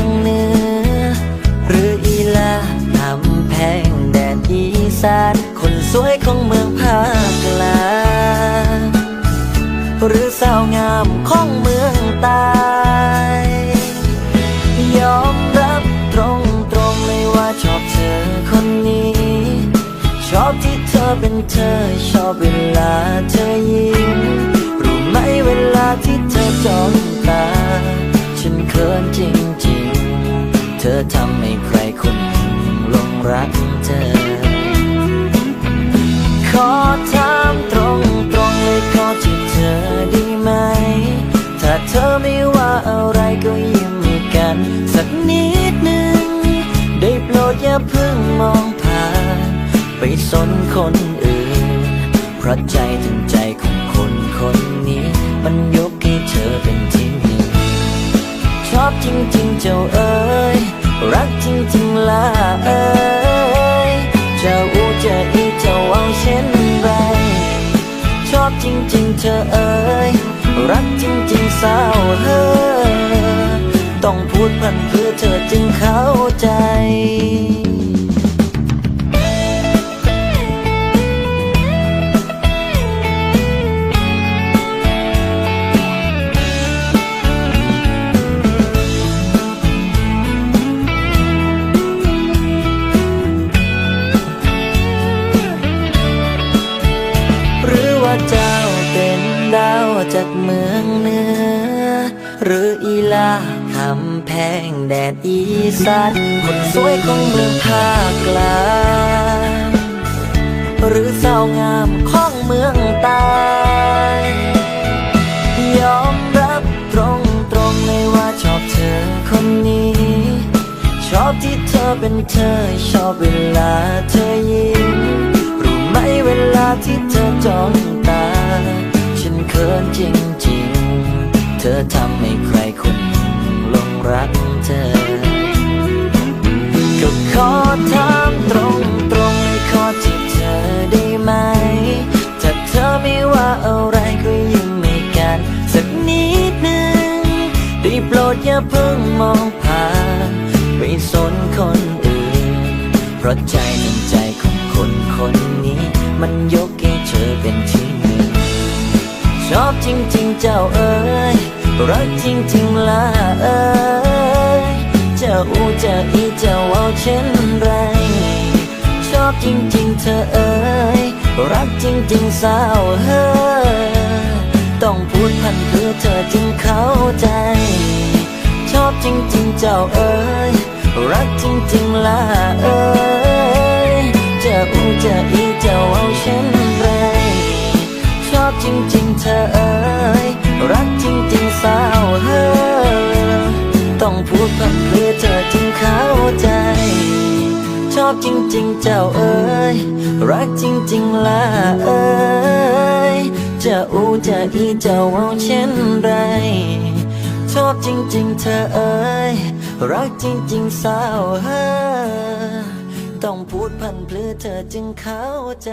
งาวงามของเมืองต้ยอมรับตรงตรงๆเลยว่าชอบเธอคนนี้ ชอบที่เธอเป็นเธอ ชอบเวลาเธอยิ้มรู้ไหมเวลาที่เธอจ้องตา ฉันเขินจริงๆ เธอทำให้ใครคนหนึ่งลงรักเธอ อย่าเพิ่งมองผ่าน ไปสนคนอื่น เพราะใจถึงใจของคนคนนี้ มันยกให้เธอเป็นที่หนึ่งชอบจริงๆเจ้าเอ๋ยรักจริงๆล่ะเอ๋ยจะอูจะอีจะเอาเช่นไร ชอบจริงๆเธอเอ๋ยรักจริงๆสาวเฮ้อต้องพูดพันเพื่อเธอจึงเข้าใจ จากเมืองเหนือหรืออีลาคำแพงแดดอีสานคนสวยของเมืองภาคกลางหรือสาวงามของเมืองใต้ยอมรับตรงตรงๆเลยว่าชอบเธอคนนี้ ชอบที่เธอเป็นเธอชอบเวลาเธอยิ้มรู้ไหมเวลาที่เธอจ้องตา เธอทำให้ใครคนหนึ่งลงรักเธอ ก็ขอถามตรงตรงๆขอจีบเธอได้ไหม ถ้าเธอไม่ว่าอะไรก็ยิ้มให้กัน สักนิดหนึ่งได้โปรดอย่าเพิ่งมองผ่านไปสนคนอื่น เพราะใจเป็นใจของคนคนนี้ มันยกให้เธอเป็นที่หนึ่งชอบจริงๆเจ้าเอ๋ย รักจริงๆละเอ๋ยจ้าอูเจ้าอีจ้าเอาเช่นไร ชอบจริงๆเธอเอ๋ยรักจริงๆสาวเฮ้อต้องพูดพันเพื่อเธอจึงเข้าใจ ชอบจริงๆเจ้าเอ๋ยรักจริงๆละเอ๋ยจ้าอูเจ้าอีจ้าเอาเช่นไร ชอบจริงๆเธอ อบจริงๆเจ้าเอ๋ยรักจริงๆล่ะเอ๋ยจะอูจะอีจะเอาเช่นไร ชอบจริงๆเธอเอ๋ยรักจริงๆสาวเฮ้อต้องพูดพันเพลือเธอจึงเข้าใจ